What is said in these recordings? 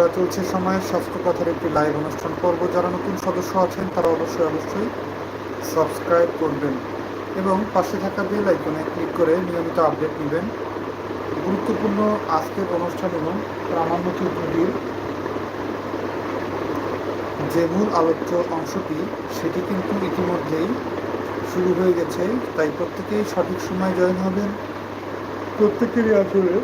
বন্ধুরা চলছে সময়ের স্বাস্থ্য কথার একটি লাইভ অনুষ্ঠান। পর্ব যারা নতুন সদস্য আছেন, তারা অবশ্যই অবশ্যই সাবস্ক্রাইব করবেন এবং পাশে থাকা বেল আইকনে ক্লিক করে নিয়মিত আপডেট নেবেন। গুরুত্বপূর্ণ আজকের অনুষ্ঠান এবং প্রামাণ্য চিত্রটির যে মূল আলোচ্য অংশটি, সেটি কিন্তু ইতিমধ্যেই শুরু হয়ে গেছে। তাই প্রত্যেকেই সঠিক সময় জয়েন হবেন। প্রত্যেকেরই আসলে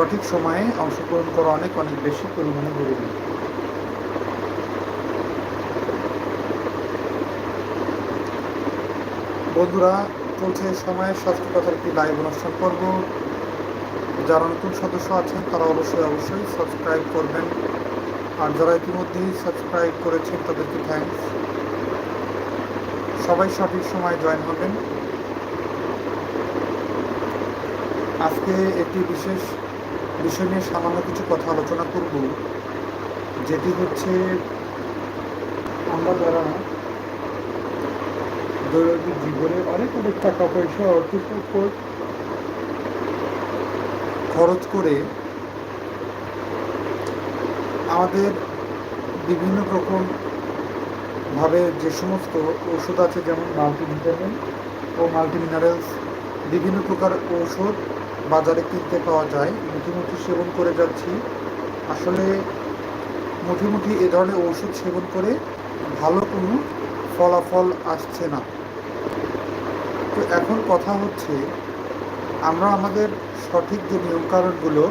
সঠিক সময়ে অংশগ্রহণ করা অনেক অনেক বেশি পরিমাণে জরুরি বন্ধুরা, চলছে সময়ে স্বাস্থ্য কথার একটি লাইভ অনুষ্ঠান পর্ব। যারা নতুন সদস্য আছেন, তারা অবশ্যই অবশ্যই সাবস্ক্রাইব করবেন। আর যারা ইতিমধ্যেই সাবস্ক্রাইব করেছেন, তাদেরকে থ্যাংকস সবাই সঠিক সময় জয়েন হবেন। আজকে একটি বিশেষ বিষয় নিয়ে সামান্য কিছু কথা আলোচনা করব, যেটি হচ্ছে আমরা যারা দৈনন্দিন জীবনে অনেক অনেক টাকা পয়সা, অর্থ সম্পদ খরচ করে আমাদের বিভিন্ন রকম ভাবে যে সমস্ত ওষুধ আছে, যেমন মাল্টিভিটামিন ও মাল্টিমিনারেলস বিভিন্ন প্রকার ঔষধ বাজারে কিনতে পাওয়া যায়। মুঠি সেবন করে যাচ্ছি। আসলে মুঠি মুঠি এ ধরনের ওষুধ সেবন করে ভালো কোনো ফলাফল আসছে না। তো এখন কথা হচ্ছে, আমরা আমাদের সঠিক যে নিয়মকানুনগুলো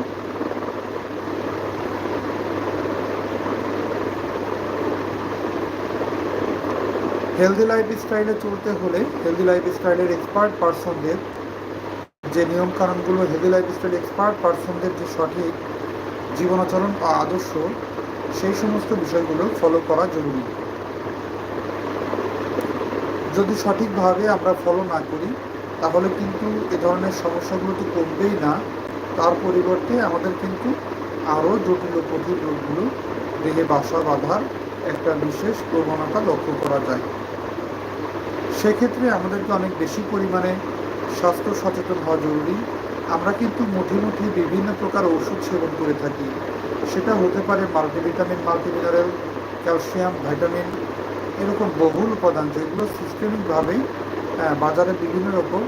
হেলদি লাইফ স্টাইলে চলতে হলে হেলদি লাইফ স্টাইলের এক্সপার্ট পার্সনদের যে নিয়মকানুনগুলো হেলদি লাইফ স্টাইল এক্সপার্ট পার্সনদের যে সঠিক জীবনাচরণ বা আদর্শ, সেই সমস্ত বিষয়গুলো ফলো করা জরুরি। যদি সঠিকভাবে আমরা ফলো না করি, তাহলে কিন্তু এ ধরনের সমস্যাগুলো তো কমবেই না। তার পরিবর্তে আমাদের কিন্তু আরও জটিল কঠিন রোগগুলো দেহে বাসা বাঁধার একটা বিশেষ প্রবণতা লক্ষ্য করা যায়। সেক্ষেত্রে আমাদেরকে অনেক বেশি পরিমাণে স্বাস্থ্য সচেতন হওয়া জরুরি। আমরা কিন্তু মুঠি মুঠি বিভিন্ন প্রকার ওষুধ সেবন করে থাকি। সেটা হতে পারে মাল্টিভিটামিন, মাল্টিমিনারেল, ক্যালসিয়াম ভাইটামিন এরকম বহুল উপাদান যেগুলো সিস্টেমিকভাবে বাজারে বিভিন্ন রকম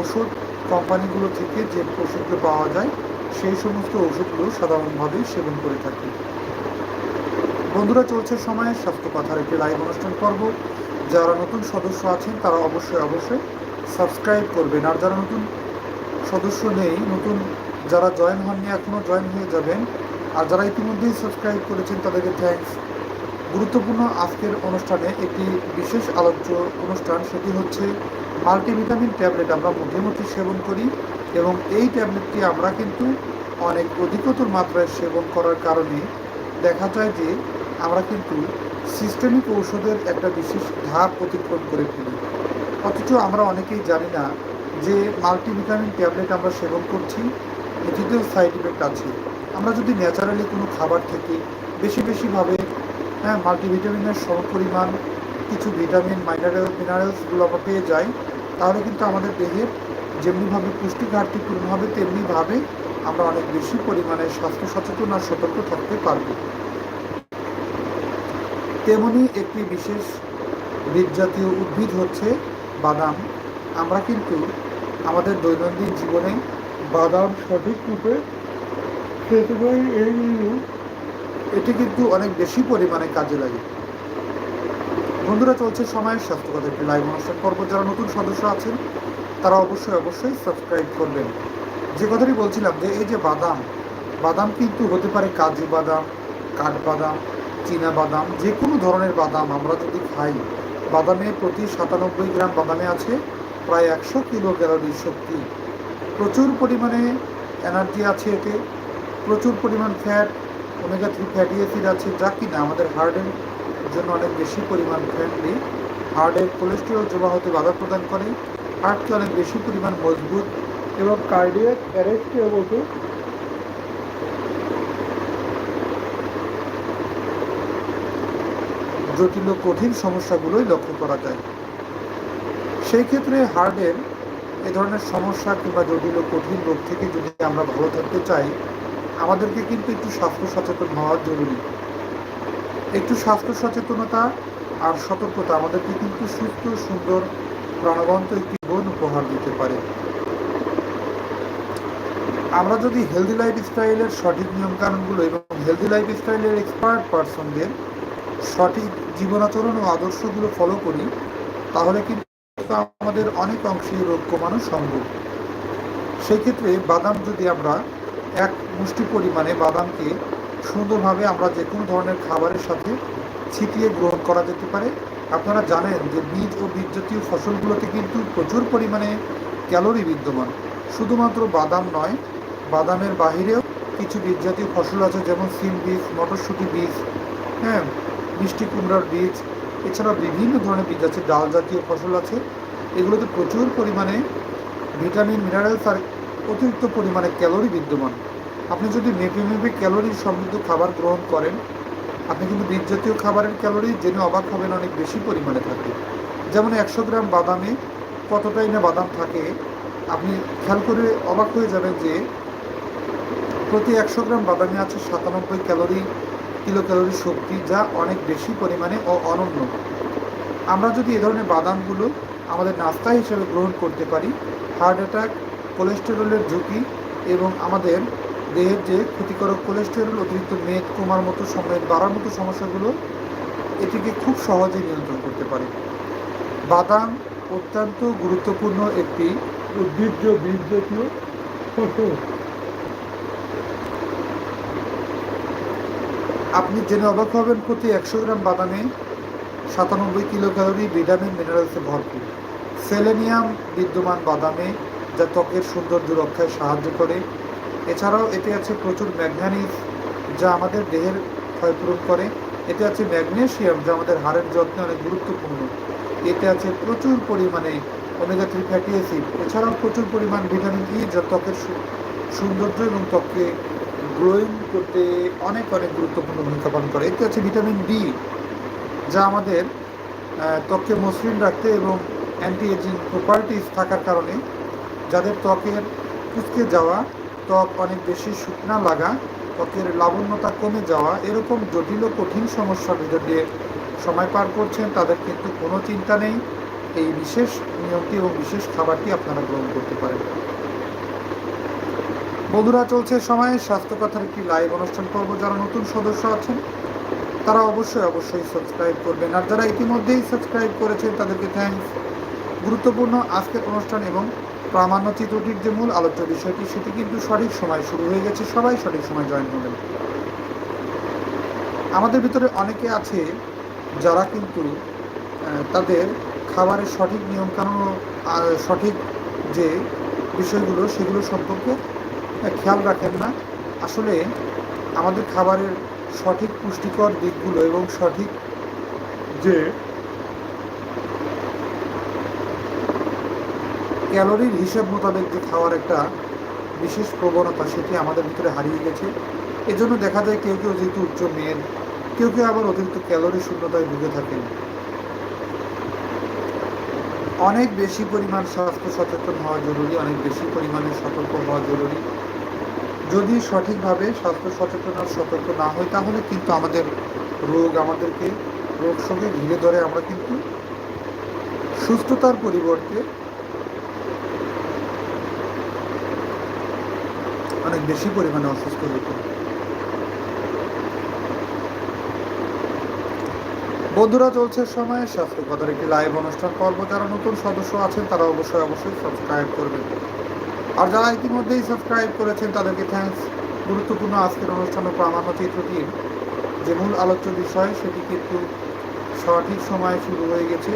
ওষুধ কোম্পানিগুলো থেকে যে ওষুধগুলো পাওয়া যায়, সেই সমস্ত ওষুধগুলো সাধারণভাবে সেবন করে থাকি। বন্ধুরা, চলছে সময়ে স্বাস্থ্য কথার একটি লাইভ অনুষ্ঠান পর্ব। যারা নতুন সদস্য আছেন, তারা অবশ্যই অবশ্যই সাবস্ক্রাইব করবেন। আর যারা নতুন সদস্য নেই, নতুন যারা জয়েন হননি এখনও জয়েন হয়ে যাবেন। আর যারা ইতিমধ্যেই সাবস্ক্রাইব করেছেন, তাদেরকে থ্যাংকস গুরুত্বপূর্ণ আজকের অনুষ্ঠানে একটি বিশেষ আলোচ্য অনুষ্ঠান, সেটি হচ্ছে মাল্টিভিটামিন ট্যাবলেট আমরা মুখে মুখে সেবন করি এবং এই ট্যাবলেটটি আমরা কিন্তু অনেক অধিকতর মাত্রায় সেবন করার কারণে দেখা যায় যে আমরা কিন্তু সিস্টেমিক ঔষধের একটা বিশেষ ধাপ অতিক্রম করে ফেলি। অথচ আমরা অনেকেই জানি না যে মাল্টিভিটামিন ট্যাবলেট আমরা সেবন করছি, এটিতেও সাইড ইফেক্ট আছে। আমরা যদি ন্যাচারালি কোনো খাবার থেকে বেশি বেশিভাবে হ্যাঁ মাল্টিভিটামিনের সম পরিমাণ কিছু ভিটামিন মাইনারেল মিনারেলসগুলো আমরা পেয়ে যাই, তাহলে কিন্তু আমাদের দেহের যেমনিভাবে পুষ্টি ঘাটতি পূরণ হবে, তেমনিভাবে আমরা অনেক বেশি পরিমাণে স্বাস্থ্য সচেতন আর সতর্ক থাকতে পারব। তেমনি একটি বিশেষ বীজজাতীয় উদ্ভিদ হচ্ছে বাদাম। আমরা কিন্তু আমাদের দৈনন্দিন জীবনে বাদাম সঠিক রূপে খেতে পারি এই এটি কিন্তু অনেক বেশি পরিমাণে কাজে লাগে। বন্ধুরা, চলছে সময়ের স্বাস্থ্যকর একটি লাইভ অনুষ্ঠান পর্ব। যারা নতুন সদস্য আছেন, তারা অবশ্যই অবশ্যই সাবস্ক্রাইব করবেন। যে কথাটি বলছিলাম যে, এই যে বাদাম বাদাম কিন্তু হতে পারে কাজু বাদাম কাঠবাদাম চীনা বাদাম যে কোনো ধরনের বাদাম আমরা যদি খাই বাদামে প্রতি সাতানব্বই গ্রাম বাদামে আছে প্রায় একশো কিলো ক্যালোরি শক্তি। প্রচুর পরিমাণে এনার্জি আছে এতে। প্রচুর পরিমাণ fat omega three fatty acid আছে, যা কিনা আমাদের হার্টের জন্য অনেক বেশি পরিমাণ ফ্রেন্ডলি হার্টের কোলেস্টেরল জমা হতে বাধা প্রদান করে। হার্টকে অনেক বেশি পরিমাণ মজবুত এবং কার্ডিয়াক অ্যারেস্টের মতো জটিল ও কঠিন সমস্যাগুলোই লক্ষ্য করা যায়। সেই ক্ষেত্রে হার্টের এ ধরনের সমস্যা কিংবা জটিল ও কঠিন রোগ থেকে যদি আমরা ভালো থাকতে চাই, আমাদেরকে কিন্তু একটু স্বাস্থ্য সচেতন হওয়া জরুরি। একটু স্বাস্থ্য সচেতনতা আর সতর্কতা আমাদেরকে কিন্তু সুস্থ, সুন্দর, প্রাণবন্ত একটি জীবন উপহার দিতে পারে। আমরা যদি হেলদি লাইফ স্টাইলের সঠিক নিয়মকানুনগুলো এবং হেলদি লাইফ স্টাইলের এক্সপার্ট পার্সনদের সঠিক জীবনাচরণ ও আদর্শগুলো ফলো করি, তাহলে কিন্তু আমাদের অনেক অংশে রোগ কমানো সম্ভব। সেক্ষেত্রে বাদাম যদি আমরা এক মুষ্টি পরিমাণে বাদামকে সুন্দরভাবে আমরা যে কোনো ধরনের খাবারের সাথে ছিটিয়ে গ্রহণ করা যেতে পারে, আপনারা জানেন যে বীজ ও বীজ জাতীয় ফসলগুলোতে কিন্তু প্রচুর পরিমাণে ক্যালোরি বিদ্যমান। শুধুমাত্র বাদাম নয়, বাদামের বাহিরেও কিছু বীজ জাতীয় ফসল আছে যেমন সিম বীজ, মটরশুঁটি বীজ হ্যাঁ মিষ্টি কুমড়ার বীজ এছাড়া বিভিন্ন ধরনের বীজ আছে, ডাল জাতীয় ফসল আছে। এগুলোতে প্রচুর পরিমাণে ভিটামিন, মিনারেলস আর অতিরিক্ত পরিমাণে ক্যালোরি বিদ্যমান। আপনি যদি মেপে মেপে ক্যালোরি সমৃদ্ধ খাবার গ্রহণ করেন, আপনি কিন্তু বীজ জাতীয় খাবারের ক্যালোরি জেনে অবাক হবেন, অনেক বেশি পরিমাণে থাকে যেমন একশো গ্রাম বাদামে কতটাই না বাদাম থাকে, আপনি খেয়াল করে অবাক হয়ে যাবেন যে প্রতি একশো গ্রাম বাদামে আছে সাতানব্বই ক্যালোরি কিলো ক্যালোরি শক্তি যা অনেক বেশি পরিমাণে ও অনন্য। আমরা যদি এ ধরনের বাদামগুলো আমাদের নাস্তা হিসেবে গ্রহণ করতে পারি, হার্ট অ্যাটাক, কোলেস্টেরলের ঝুঁকি এবং আমাদের দেহের যে ক্ষতিকারক কোলেস্টেরল, অতিরিক্ত মেদ, কমার মতো সময় বাড়ার মতো সমস্যাগুলো এটিকে খুব সহজে নিয়ন্ত্রণ করতে পারে। বাদাম অত্যন্ত গুরুত্বপূর্ণ একটি উদ্ভিজ্জ বীজ ফসল। আপনি জেনে অবাক হবেন, প্রতি একশো গ্রাম বাদামে সাতানব্বই কিলো ক্যালোরি ভিটামিন মিনারেলসে ভরপুর। সেলেনিয়াম বিদ্যমান বাদামে যা ত্বকের সৌন্দর্য রক্ষায় সাহায্য করে। এছাড়াও এতে আছে প্রচুর ম্যাগনানিজ যা আমাদের দেহের ক্ষয়পূরণ করে। এতে আছে ম্যাগনেশিয়াম, যা আমাদের হাড়ের যত্নে অনেক গুরুত্বপূর্ণ। এতে আছে প্রচুর পরিমাণে ওমেগা থ্রি ফ্যাটি অ্যাসিড এছাড়াও প্রচুর পরিমাণ ভিটামিন ই যা ত্বকের সৌন্দর্য এবং ত্বককে গ্রোয়িং করতে অনেক অনেক গুরুত্বপূর্ণ ভূমিকা পালন করে। এতে আছে ভিটামিন ডি, যা আমাদের ত্বককে মসৃণ রাখতে এবং অ্যান্টি এজিং প্রপার্টিস থাকার কারণে যাদের ত্বকের কুচকে যাওয়া, ত্বক অনেক বেশি শুকনা লাগা, ত্বকের লাবণ্যতা কমে যাওয়া, এরকম জটিল ও কঠিন সমস্যার ভিতর দিয়ে সময় পার করছেন, তাদের কিন্তু কোনো চিন্তা নেই। এই বিশেষ নিয়মটি এবং বিশেষ খাবারটি আপনারা গ্রহণ করতে পারেন। বন্ধুরা চলছে সময়ে। স্বাস্থ্য কথার একটি লাইভ অনুষ্ঠান পর্ব। যারা নতুন সদস্য আছেন, তারা অবশ্যই অবশ্যই সাবস্ক্রাইব করবেন। আর যারা ইতিমধ্যেই সাবস্ক্রাইব করেছেন, তাদেরকে থ্যাংকস গুরুত্বপূর্ণ আজকের অনুষ্ঠান এবং প্রামাণ্য চিত্রটির যে মূল আলোচ্য বিষয়টি, সেটি কিন্তু সঠিক সময় শুরু হয়ে গেছে। সবাই সঠিক সময় জয়েন হবেন। আমাদের ভিতরে অনেকে আছে যারা কিন্তু তাদের খাবারের সঠিক নিয়মকানুন সঠিক যে বিষয়গুলো, সেগুলো সম্পর্কে খেয়াল রাখেন না। আসলে আমাদের খাবারের সঠিক পুষ্টিকর দিকগুলো এবং সঠিক যে ক্যালোরির হিসেব মোতাবেক যে খাওয়ার একটা বিশেষ প্রবণতা সেটি আমাদের ভিতরে হারিয়ে গেছে। এজন্য দেখা যায় কেউ কেউ যেহেতু উচ্চ মেদ, কেউ কেউ আবার অতিরিক্ত ক্যালোরি শূন্যতায় ভুগে থাকেন। অনেক বেশি পরিমাণ স্বাস্থ্য সচেতন হওয়া জরুরি, অনেক বেশি পরিমাণে সতর্ক হওয়া জরুরি। যদি সঠিকভাবে স্বাস্থ্য সচেতন আর সতর্ক না হয়, তাহলে কিন্তু আমাদের রোগ আমাদেরকে, রোগ সঙ্গে ঘিরে ধরে। আমরা কিন্তু সুস্থতার পরিবর্তে অনেক বেশি পরিমাণে অসুস্থ হতো বন্ধুরা, চলছে সময়। স্বাস্থ্য কথার একটি লাইভ অনুষ্ঠান। পর্ব যারা নতুন সদস্য আছেন, তারা অবশ্যই অবশ্যই সাবস্ক্রাইব করবেন। আর যারা ইতিমধ্যেই সাবস্ক্রাইব করেছেন, তাদেরকে থ্যাংকস গুরুত্বপূর্ণ আজকের অনুষ্ঠানে প্রামাণ্য চিত্রটির যে মূল আলোচ্য বিষয়, সেটি কিন্তু সঠিক সময়ে শুরু হয়ে গেছে।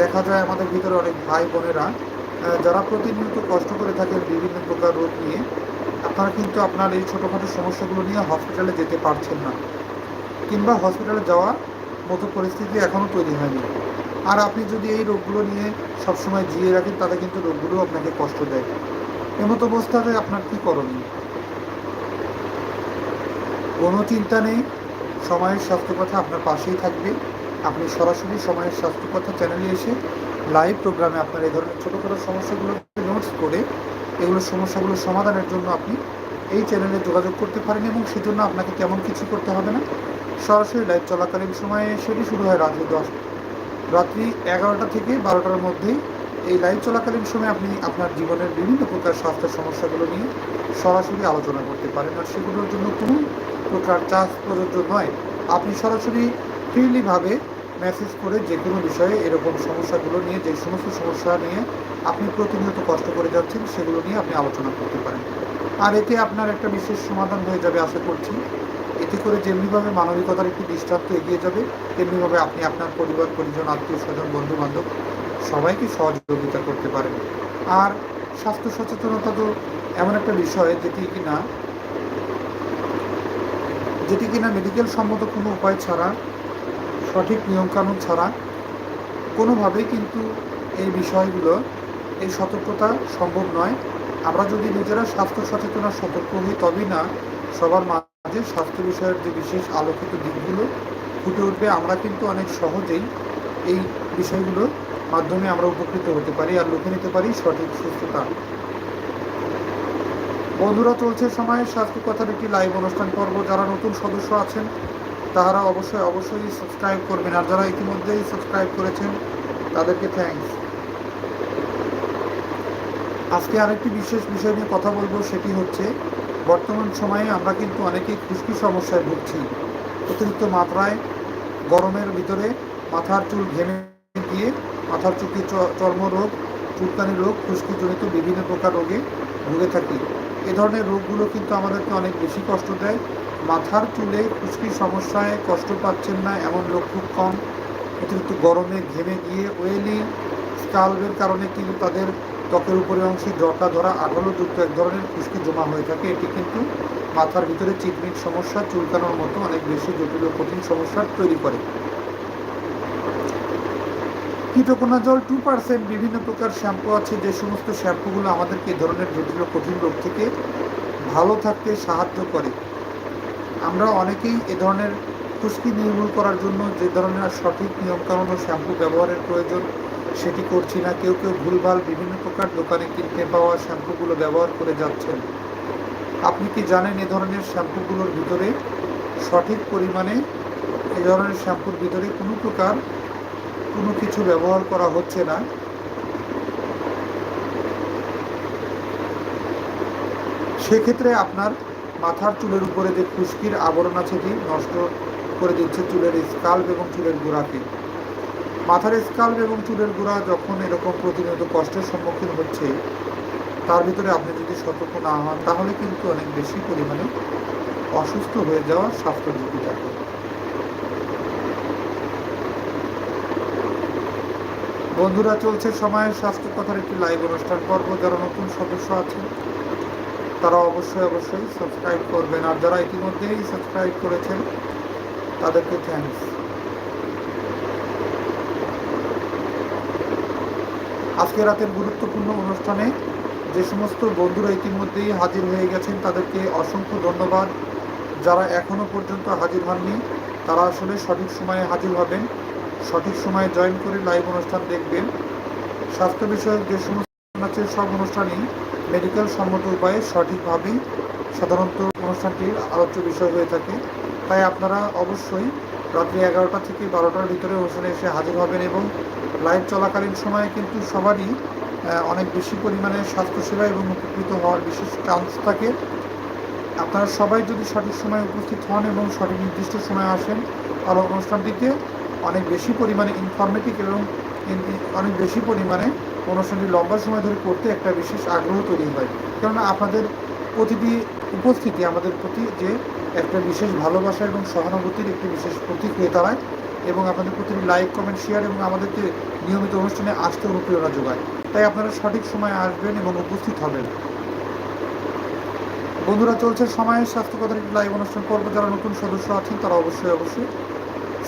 দেখা যায় আমাদের ভিতরে অনেক ভাই বোনেরা যারা প্রতিনিয়ত কষ্ট করে থাকেন বিভিন্ন প্রকার রোগ নিয়ে, আপনারা কিন্তু আপনার এই ছোটোখাটো সমস্যাগুলো নিয়ে হসপিটালে যেতে পারছেন না। কিংবা হসপিটালে যাওয়া মতো পরিস্থিতি এখনও তৈরি হয়নি। আর আপনি যদি এই রোগগুলো নিয়ে সবসময় জিয়ে রাখেন তাহলে কিন্তু রোগগুলো আপনাকে কষ্ট দেয়। এমতো অবস্থাতে আপনার কী করণীয়? কোনো চিন্তা নেই, সময়ের স্বাস্থ্য কথা আপনার পাশেই থাকবে। আপনি সরাসরি সময়ের স্বাস্থ্য কথা চ্যানেলে এসে লাইভ প্রোগ্রামে আপনার এই ধরনের ছোটো ছোটোখাটো সমস্যাগুলো নোটস করে এগুলো সমস্যাগুলো সমাধানের জন্য আপনি এই চ্যানেলে যোগাযোগ করতে পারেন এবং সেজন্য আপনাকে তেমন কিছু করতে হবে না। সরাসরি লাইভ চলাকালীন সময়ে সেটি শুরু হয় রাত্রি দশ রাত্রি এগারোটা থেকে বারোটার মধ্যেই। এই লাইভ চলাকালীন সময় আপনি আপনার জীবনের বিভিন্ন প্রকার স্বাস্থ্য সমস্যাগুলো নিয়ে সরাসরি আলোচনা করতে পারেন। আর সেগুলোর জন্য কোনো প্রকার চার্জ প্রযোজ্য নয়। আপনি সরাসরি ফ্রিলিভাবে মেসেজ করে যে কোনো বিষয়ে এরকম সমস্যাগুলো নিয়ে, যে সমস্ত সমস্যা নিয়ে আপনি প্রতিনিয়ত কষ্ট করে যাচ্ছেন, সেগুলো নিয়ে আপনি আলোচনা করতে পারেন। আর এতে আপনার একটা বিশেষ সমাধান হয়ে যাবে আশা করছি। এতে করে যেমনিভাবে মানবিকতার একটি দৃষ্টান্ত এগিয়ে যাবে, তেমনিভাবে আপনি আপনার পরিবার, পরিজন আত্মীয় স্বজন বন্ধু বান্ধব সবাইকে সহযোগিতা করতে পারেন। আর স্বাস্থ্য সচেতনতা তো এমন একটা বিষয়, যেটি কিনা যেটি কিনা মেডিকেল সম্মত কোনো উপায় ছাড়া, সঠিক নিয়মকানুন ছাড়া কোনোভাবেই কিন্তু এই বিষয়গুলো, এই সতর্কতা সম্ভব নয়। আমরা যদি নিজেরা স্বাস্থ্য সচেতন আর সতর্ক হই, তবেই না সবার মাঝে স্বাস্থ্য বিষয়ের যে বিশেষ আলোকিত দিকগুলো ফুটে উঠবে। আমরা কিন্তু অনেক সহজেই এই বিষয়গুলোর মাধ্যমে আমরা উপকৃত হতে পারি আর লুকে নিতে পারি সঠিক সুস্থতা। বন্ধুরা, চলছে সময়ে। স্বাস্থ্য কথার একটি লাইভ অনুষ্ঠান পর্ব। যারা নতুন সদস্য আছেন, তাহারা অবশ্যই অবশ্যই সাবস্ক্রাইব করবেন। আর যারা ইতিমধ্যেই সাবস্ক্রাইব করেছেন, তাদেরকে থ্যাঙ্কস আজকে আরেকটি বিশেষ বিষয় নিয়ে কথা বলব, সেটি হচ্ছে, বর্তমান সময়ে আমরা কিন্তু অনেকেই খুশকি সমস্যায় ভুগছি। অতিরিক্ত মাত্রায় গরমের ভিতরে মাথার চুল ঘেমে গিয়ে মাথার চুলকি চর্মরোগ, চুলকানি রোগ, খুশকিজনিত বিভিন্ন প্রকার রোগে ভুগে থাকি। এ ধরনের রোগগুলো কিন্তু আমাদেরকে অনেক বেশি কষ্ট দেয়। মাথার চুলে খুশকির সমস্যায় কষ্ট পাচ্ছেন না এমন লোক খুব কম। অতিরিক্ত গরমে ঘেমে গিয়ে ওয়েলি স্কাল্বের কারণে কিন্তু তাদের ত্বকের উপরে অংশে জটা ধরা আঠালোযুক্ত এক ধরনের খুশকি জমা হয়ে থাকে। এটি কিন্তু মাথার ভিতরে চিকমিক সমস্যা, চুলকানোর মতো অনেক বেশি জটিল ও কঠিন সমস্যা তৈরি করে। কীটকোনা জল টু পার্সেন্ট বিভিন্ন প্রকার শ্যাম্পু আছে, যে সমস্ত শ্যাম্পুগুলো আমাদেরকে এ ধরনের জটিল কঠিন রোগ থেকে ভালো থাকতে সাহায্য করে। আমরা অনেকেই এ ধরনের খুশকি নির্মূল করার জন্য যে ধরনের সঠিক নিয়মকানুন ও শ্যাম্পু ব্যবহারের প্রয়োজন সেটি করছি না। কেউ কেউ ভুলভাল বিভিন্ন প্রকার দোকানে কিনতে পাওয়া শ্যাম্পুগুলো ব্যবহার করে যাচ্ছেন। আপনি কি জানেন এ ধরনের শ্যাম্পুগুলোর ভিতরে সঠিক পরিমাণে এ ধরনের শ্যাম্পুর ভিতরে কোনো প্রকার কোনো কিছু ব্যবহার করা হচ্ছে না। সেক্ষেত্রে আপনার মাথার চুলের উপরে যে খুশকির আবরণ আছে এটি নষ্ট করে দিচ্ছে চুলের স্কাল্প এবং চুলের গোড়াকে। মাথার স্কাল্প এবং চুলের গোড়া যখন এরকম প্রতিনিয়ত কষ্টের সম্মুখীন হচ্ছে, তার ভিতরে আপনি যদি সতর্ক না হন, তাহলে কিন্তু অনেক বেশি পরিমাণে অসুস্থ হয়ে যাওয়ার স্বাস্থ্য ঝুঁকি থাকে। বন্ধুরা, চলছে সময়ের স্বাস্থ্য কথার একটি লাইভ অনুষ্ঠান। পর্ব যারা নতুন সদস্য আছেন, তারা অবশ্যই অবশ্যই সাবস্ক্রাইব করবেন। আর যারা ইতিমধ্যেই সাবস্ক্রাইব করেছেন, তাদেরকে থ্যাংকস আজকে রাতের গুরুত্বপূর্ণ অনুষ্ঠানে যে সমস্ত বন্ধুরা ইতিমধ্যেই হাজির হয়ে গেছেন, তাদেরকে অসংখ্য ধন্যবাদ। যারা এখনও পর্যন্ত হাজির হননি, তারা আসলে সঠিক সময়ে হাজির হবেন। সঠিক সময়ে জয়েন করে লাইভ অনুষ্ঠান দেখবেন। স্বাস্থ্য বিষয়ক যে সমস্ত আছে, সব অনুষ্ঠানই মেডিকেল সম্মত উপায়ে সঠিকভাবেই সাধারণত অনুষ্ঠানটির আলোচ্য বিষয় হয়ে থাকে। তাই আপনারা অবশ্যই রাত্রি এগারোটা থেকে বারোটার ভিতরে অনুষ্ঠানে এসে হাজির হবেন এবং লাইভ চলাকালীন সময়ে কিন্তু সবারই অনেক বেশি পরিমাণে স্বাস্থ্যসেবা এবং উপকৃত হওয়ার বিশেষ চান্স থাকে। আপনারা সবাই যদি সঠিক সময়ে উপস্থিত হন এবং সঠিক নির্দিষ্ট সময়ে আসেন তাহলে অনুষ্ঠানটিতে অনেক বেশি পরিমাণে ইনফরমেটিভ এবং অনেক বেশি পরিমাণে অনুষ্ঠানটি লম্বা সময় ধরে করতে একটা বিশেষ আগ্রহ তৈরি হয়। কেননা আপনাদের প্রতিটি উপস্থিতি আমাদের প্রতি যে একটা বিশেষ ভালোবাসা এবং সহানুভূতির একটি বিশেষ প্রতীক হয়ে দাঁড়ায় এবং আপনাদের প্রতিটি লাইক কমেন্ট শেয়ার এবং আমাদেরকে নিয়মিত অনুষ্ঠানে আসতে অনুপ্রেরণা যোগায়। তাই আপনারা সঠিক সময়ে আসবেন এবং উপস্থিত হবেন। বন্ধুরা, চলছে সময়ের স্বাস্থ্যকতার একটি লাইভ অনুষ্ঠান। পর্ব যারা নতুন সদস্য আছেন তারা অবশ্যই অবশ্যই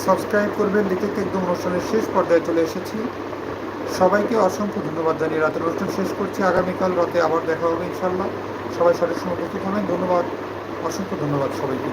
সাবস্ক্রাইব করবেন। দেখতে একদম অনুষ্ঠানের শেষ পর্যায়ে চলে এসেছি। সবাইকে অসংখ্য ধন্যবাদ জানিয়ে রাতের অনুষ্ঠান শেষ করছি। আগামীকাল রাতে আবার দেখা হবে ইনশাল্লাহ সবাই সঠিক সময় উপস্থিত হবেন ধন্যবাদ। অসংখ্য ধন্যবাদ সবাইকে।